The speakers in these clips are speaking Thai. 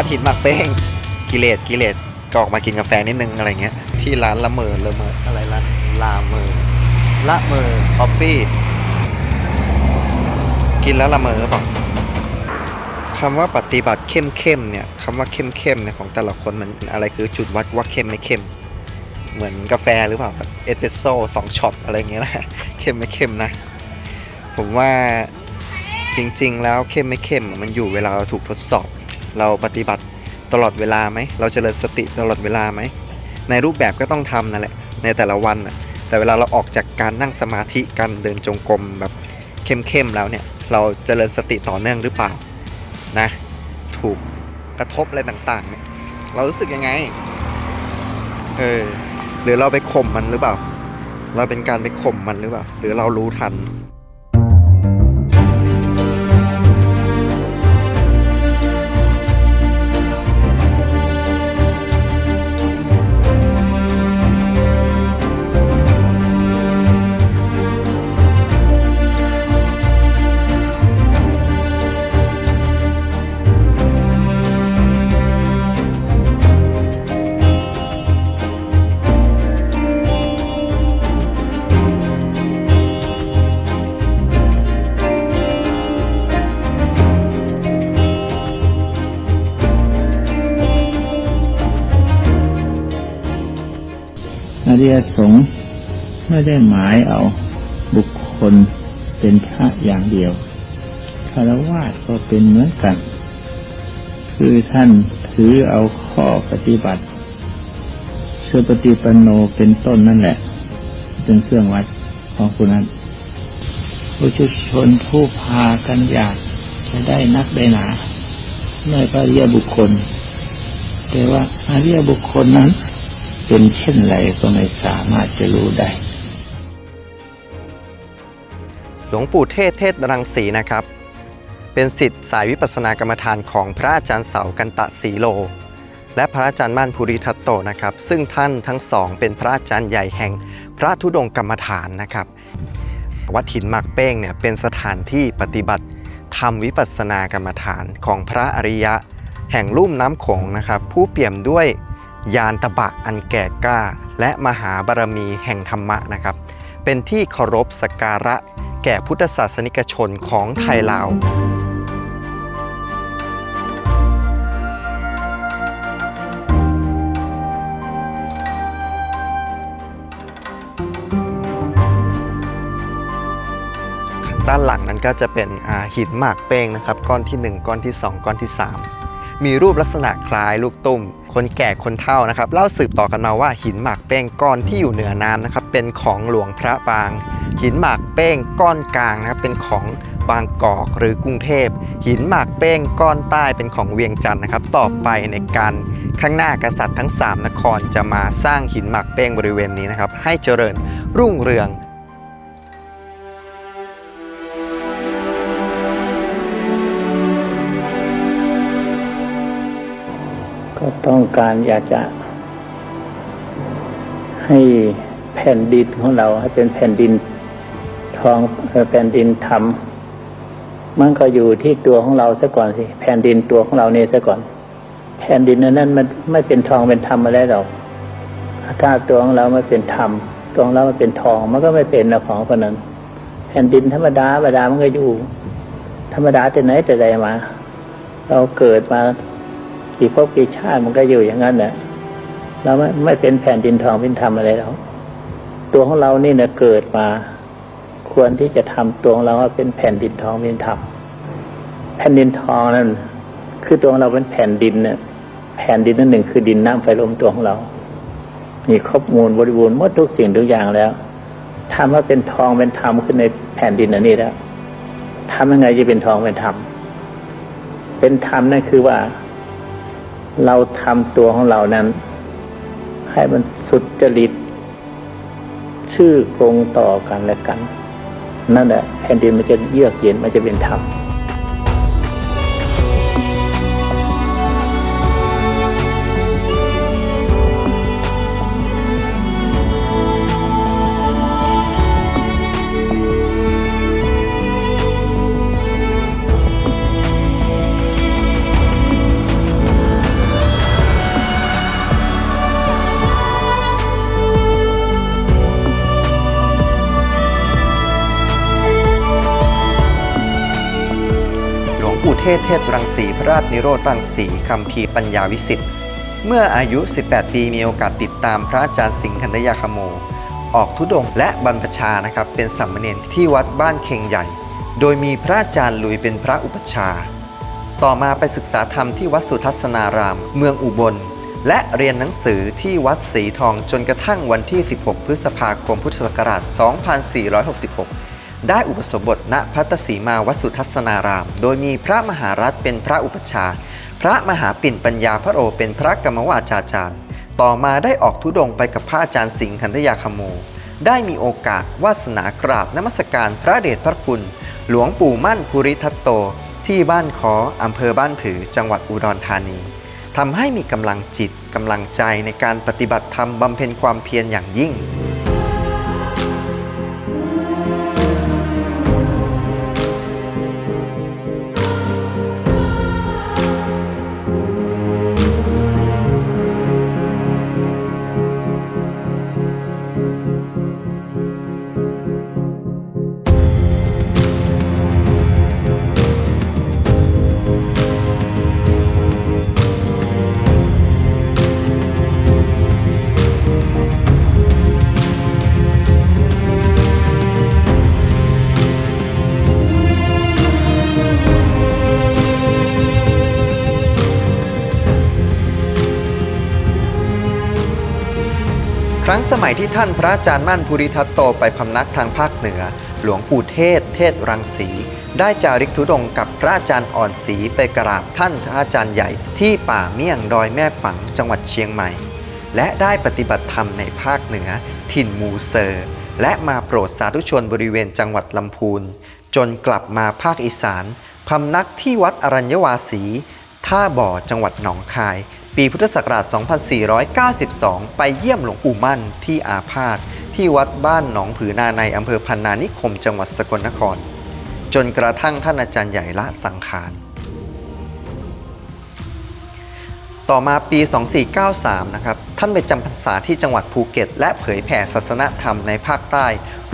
วัดหินหมักเป้งกิเลสกิเลสก็ออกมากินกาแฟนิดนึงอะไรเงี้ย ที่ร้านละเมอละเมออะไรร้านลาเมอละเมอคอฟฟี่ กินแล้วละเมอเปล่าคำว่าปฏิบัติเข้มเข้มเนี่ยคำว่าเข้มเข้มเนี่ยของแต่ละคนมันอะไรคือจุดวัดว่าเข้มไม่เข้ม เหมือนกาแฟหรือเปล่าเอสเปรสโซ่สองช็อตอะไรเงี้ยนะเข้มไม่เข้มนะ ผมว่าจริง ๆ แล้วเข้มไม่เข้มมันอยู่เวลาเราถูกทดสอบ เราปฏิบัติตลอดเวลาไหม เราเจริญสติตลอดเวลาไหม ในรูปแบบก็ต้องทำนั่นแหละ ในแต่ละวันน่ะแต่เวลาเราออกจากการนั่งสมาธิการเดินจงกรมแบบเข้มๆแล้วเนี่ย เราเจริญสติต่อเนื่องหรือเปล่านะ ถูกกระทบอะไรต่างๆเนี่ย เรารู้สึกยังไง เออ หรือเราไปข่มมันหรือเปล่า เราเป็นการไปข่มมันหรือเปล่า หรือเรารู้ทัน อริยสงฆ์ไม่ได้หมายเอาบุคคลเป็นพระอย่างเดียวคารวะก็เป็นเหมือนกัน คือท่านถือเอาข้อปฏิบัติเชื่อปฏิปันโนเป็นต้นนั่นแหละ เป็นเครื่องวัดของคุณนั้นผู้ชุชนผู้พากันอยากจะได้นักได้หนาไม่พระอริยบุคคล แต่ว่าอาเริยบุคคลนั้น เป็นเช่นไรก็ไม่สามารถจะรู้ได้ หลวงปู่เทศเทศรังสีนะครับ เป็นสิทธิ์สายวิปัสสนากรรมฐานของพระอาจารย์เสากันตะสีโล และพระอาจารย์ม่านภูริทัตโตนะครับ ซึ่งท่านทั้งสองเป็นพระอาจารย์ใหญ่แห่งพระธุดงค์กรรมฐานนะครับ วัดหินหมากเป้งเนี่ยเป็นสถานที่ปฏิบัติธรรมวิปัสสนากรรมฐานของพระอริยะ แห่งลุ่มน้ำโขงนะครับ ผู้เปี่ยมด้วย ยานตะบะอันแก่กล้า และมหาบารมีแห่งธรรมะนะครับ เป็นที่เคารพสักการะแก่พุทธศาสนิกชนของไทยลาวด้านหลังนั้นก็จะเป็นหินหมากเป้งนะครับ ก้อนที่ 1 ก้อนที่ 2 ก้อนที่ 3 มีรูปลักษณะคล้ายลูกตุ้ม คนแก่คนเฒ่านะครับเล่าสืบต่อกันมาว่าหินหมากเป้งก้อนที่อยู่เหนือน้ำนะครับเป็นของหลวงพระบาง หินหมากเป้งก้อนกลางนะครับเป็นของบางกอกหรือกรุงเทพ หินหมากเป้งก้อนใต้เป็นของเวียงจันทร์นะครับ ต่อไปในการข้างหน้ากษัตริย์ทั้ง 3 นครจะมาสร้างหินหมากเป้งบริเวณนี้นะครับ ให้เจริญรุ่งเรือง ต้องการอยากจะให้แผ่นดินของเราให้เป็นแผ่นดินทองเอ่อแผ่นดินธรรมมันก็อยู่ที่ตัวของเราซะก่อนสิแผ่นดินตัวของเราเนี่ยซะก่อน แผ่นดินนั้นมันไม่เป็นทองเป็นธรรมมาแล้วหรอกถ้าตัวของเราไม่เป็นธรรมตัวของเราไม่เป็นทอง มันก็ไม่เป็นนะของคนนั้น แผ่นดินธรรมดาธรรมดามันก็อยู่ ธรรมดาแต่ไหนแต่ใดมา เราเกิดมา กี่ภพกี่ชาติมันก็อยู่อย่างนั้นแหละเราไม่ไม่เป็นแผ่นดินทองเป็นธรรมอะไรแล้ว ตัวของเรานี่เนี่ยเกิดมา ควรที่จะทำตัวของเราว่าเป็นแผ่นดินทองเป็นธรรมแผ่นดินทองนั่นคือตัวของเราเป็นแผ่นดินเนี่ยแผ่นดินนั่นหนึ่งคือดินน้ำไฟลมตัวของเรา มีครบมูลบริบูรณ์หมดทุกสิ่งทุกอย่างแล้วทำว่าเป็นทองเป็นธรรมขึ้นในแผ่นดินอันนี้แล้วทำยังไงจะเป็นทองเป็นธรรมเป็นธรรมนั่นคือว่า เราทำตัวของเรานั้น ให้มันสุดจริต ชื่อคงต่อกันและกัน นั่นแหละแผ่นดินมันจะเยือกเย็นมันจะเป็นธรรม ศเทศรังสีพระราชนิโรธรังสีคำพีปัญญาวิสิทธิ์เมื่ออายุ 18 ปีมีโอกาสติดตามพระอาจารย์สิงห์คันธยาคโม ออกทุดงค์และบรรพชานะครับเป็นสัมมเนรที่วัดบ้านเคงใหญ่ โดยมีพระอาจารย์ลุยเป็นพระอุปชา ต่อมาไปศึกษาธรรมที่วัดสุทัศนาราม เมืองอุบล และเรียนหนังสือที่วัดศรีทองจนกระทั่งวันที่ 16 พฤษภาคมพุทธศักราช 2466 ได้อุปสมบทณพัตสีมาวัสุทัศนาราม โดยมีพระมหารัตนเป็นพระอุปชา พระมหาปิ่นปัญญาพระโอเป็นพระกรรมวาจาจารย์ ต่อมาได้ออกทุดงค์ไปกับพระอาจารย์สิงห์คันธยาคโม ได้มีโอกาสวาสนากราบนมัสการพระเดชพระคุณ หลวงปู่มั่นภูริทัตโต ที่บ้านคออำเภอบ้านผือ จังหวัดอุดรธานีทำให้มีกำลังจิตกำลังใจในการปฏิบัติธรรมบำเพ็ญความเพียรอย่างยิ่ง ครั้งสมัยที่ท่านพระอาจารย์มั่นภูริทัตโตไปพำนักทางภาคเหนือ หลวงปู่เทศ เทศรังสี ได้จาริกธุดงกับพระอาจารย์อ่อนศรีไปกราบท่านพระอาจารย์ใหญ่ที่ป่าเมี่ยงดอยแม่ปังจังหวัดเชียงใหม่ และได้ปฏิบัติธรรมในภาคเหนือ ถิ่นมูเซอร์ และมาโปรดสาธุชนบริเวณจังหวัดลำพูน จนกลับมาภาคอีสานพำนักที่วัดอรัญญวาสี ท่าบ่อจังหวัดหนองคาย ปีพุทธศักราช 2492 ไปเยี่ยมหลวงปู่มั่นที่อาพาธที่วัดบ้านหนองผือนาในอำเภอพันนานิคมจังหวัดสกลนคร จนกระทั่งท่านอาจารย์ใหญ่ละสังขาร ต่อมาปี 2493 นะครับ ท่านไปจำพรรษาที่จังหวัดภูเก็ต และเผยแผ่ศาสนธรรมในภาคใต้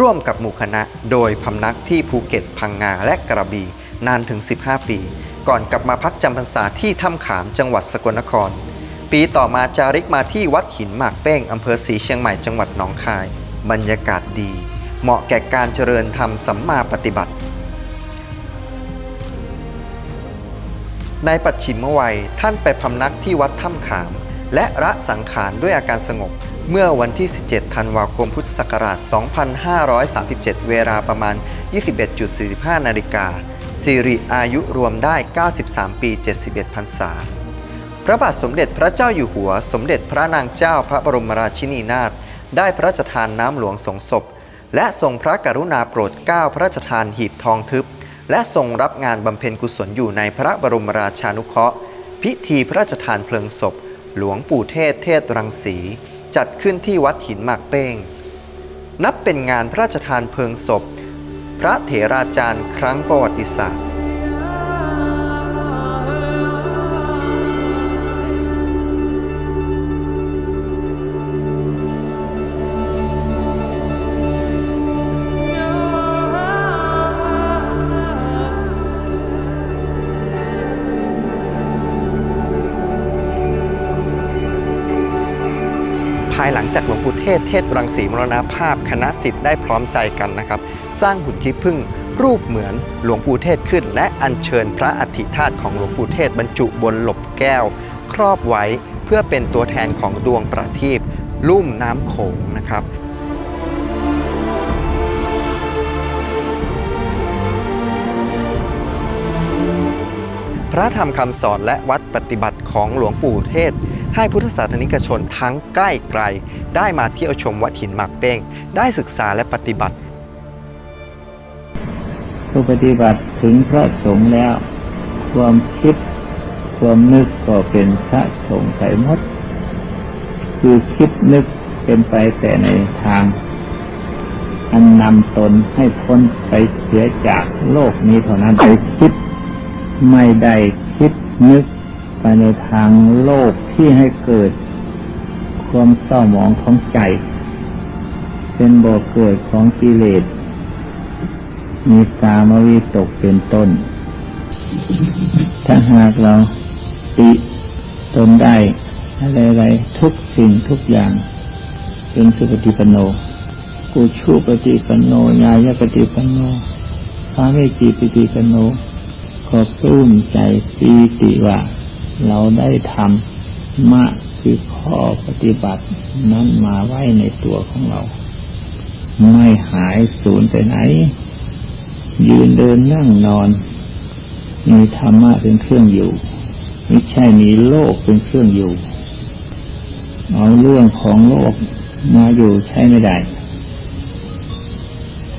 ร่วมกับหมู่คณะ โดยพำนักที่ภูเก็ต พังงา และกระบี่นานถึง 15 ปี ก่อนกลับมาพักจำพรรษาที่ถ้ำขามจังหวัดสกลนคร ปีต่อมาจาริกมาที่วัดหินหมากเป้งอำเภอศรีเชียงใหม่จังหวัดหนองคาย บรรยากาศดี เหมาะแก่การเจริญธรรมสัมมาปฏิบัติ ในปัจฉิมวัยท่านไปพำนักที่วัดถ้ำขาม และระสังขารด้วยอาการสงบ เมื่อวันที่ 17 ธันวาคมพุทธศักราช 2537 เวลาประมาณ 21.45 นาฬิกาสิริอายุรวมได้ 93 ปี 71พรรษา พระบาทสมเด็จพระเจ้าอยู่หัว สมเด็จพระนางเจ้าพระบรมราชินีนาถได้พระราชทานน้ำหลวงสงศพ และทรงพระกรุณาโปรดเกล้าพระราชทานหีบทองทึบ และทรงรับงานบำเพ็ญกุศลอยู่ในพระบรมราชานุเคราะห์ พิธีพระราชทานเพลิงศพ หลวงปู่เทศเทศรังสี จัดขึ้นที่วัดหินหมากเป้ง นับเป็นงานพระราชทานเพลิงศพ พระเถราจารย์ครั้งประวัติศาสตร์ายหลังจากหลวงปู่เทศเทศรังสีมรณภาพคณะสิทธิ์ได้พร้อมใจกันนะครับ สร้างหุ่นขี้ผึ้งรูปเหมือนหลวงปู่เทศขึ้น และอัญเชิญพระอัฐิธาตุของหลวงปู่เทศบรรจุบนหลบแก้ว ครอบไว้เพื่อเป็นตัวแทนของดวงประทีปลุ่มน้ำโขงนะครับพระธรรมคำสอนและวัดปฏิบัติของหลวงปู่เทศ ให้พุทธศาสนิกชนทั้งใกล้ไกล ได้มาเที่ยวชมวัดหินหมากเป้ง ได้ศึกษาและปฏิบัติผู้ปฏิบัติถึงพระสงฆ์แล้ว ความคิด ความนึกก็เป็นพระสงฆ์ไปหมด คือคิดนึกเป็นไปแต่ในทาง อันนำตนให้พ้นไปเสียจากโลกนี้เท่านั้นไปคิด ไม่ได้คิดนึก ไปในทางโลกที่ให้เกิด ความเศร้าหมองของใจ เป็นบ่อเกิดของกิเลส มีกามวิตกเป็นต้น ถ้าหากเราติตนได้อะไรๆทุกสิ่งทุกอย่าง เป็นสุปฏิปโนกูชูปฏิปโนญาญปฏิปโนพระเวจีปฏิปโนก็ปลื้มใจปีติว่า เราได้ทำมะคือข้อปฏิบัตินั้นมาไว้ในตัวของเรา ไม่หายสูญไปไหน ยืนเดินนั่งนอน มีธรรมะเป็นเครื่องอยู่ไม่ใช่มีโลกเป็นเครื่องอยู่เอาเรื่องของโลกมาอยู่ใช้ไม่ได้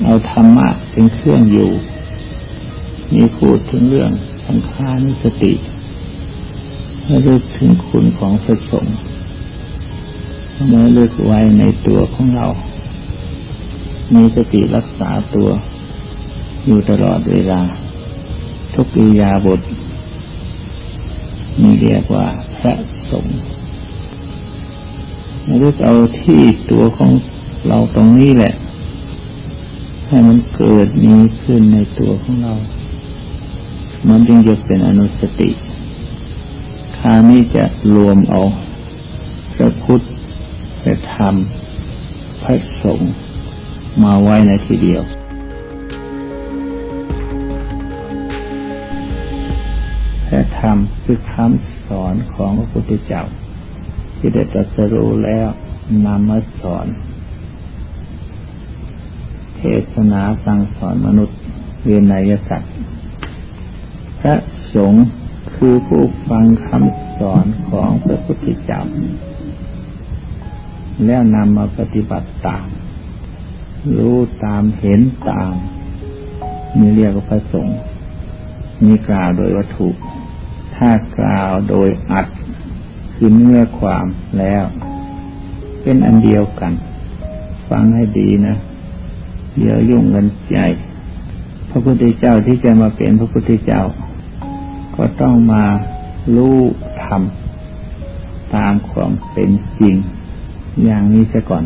เอาธรรมะเป็นเครื่องอยู่ มีพูดถึงเรื่องสังขารนิสติ ให้ลึกถึงคุณของพระสงฆ์เมื่อลึกไว้ในตัวของเรา มีสติรักษาตัว อยู่ตลอดเวลา ทุกอิยาบทนี่เรียกว่าพระสงฆ์เราจะเอาที่ตัวของเราตรงนี้แหละ ให้มันเกิดมีขึ้นในตัวของเรา มันจึงจะเป็นอนุสติ คราวนี้จะรวมเอาพระพุทธพระธรรมพระสงฆ์มาไว้ในทีเดียว พระธรรมคือคำสอนของพระพุทธเจ้า ที่ได้ตรัสรู้แล้วนำมาสอน เทศนาสั่งสอนมนุษย์เวียนนยสัตว์พระสงฆ์ คือผู้ฟังคำสอนของพระพุทธเจ้าแล้วนำมาปฏิบัติตาม รู้ตามเห็นตามนี่เรียกว่าพระสงฆ์มีกล่าวโดยวัตถุ ถ้ากล่าวโดยอัดคือเนื้อความแล้ว เป็นอันเดียวกัน ฟังให้ดีนะเดี๋ยวยุ่งกันใหญ่พระพุทธเจ้าที่จะมาเป็นพระพุทธเจ้า ก็ต้องมารู้ทำตามความเป็นจริงอย่างนี้ซะก่อน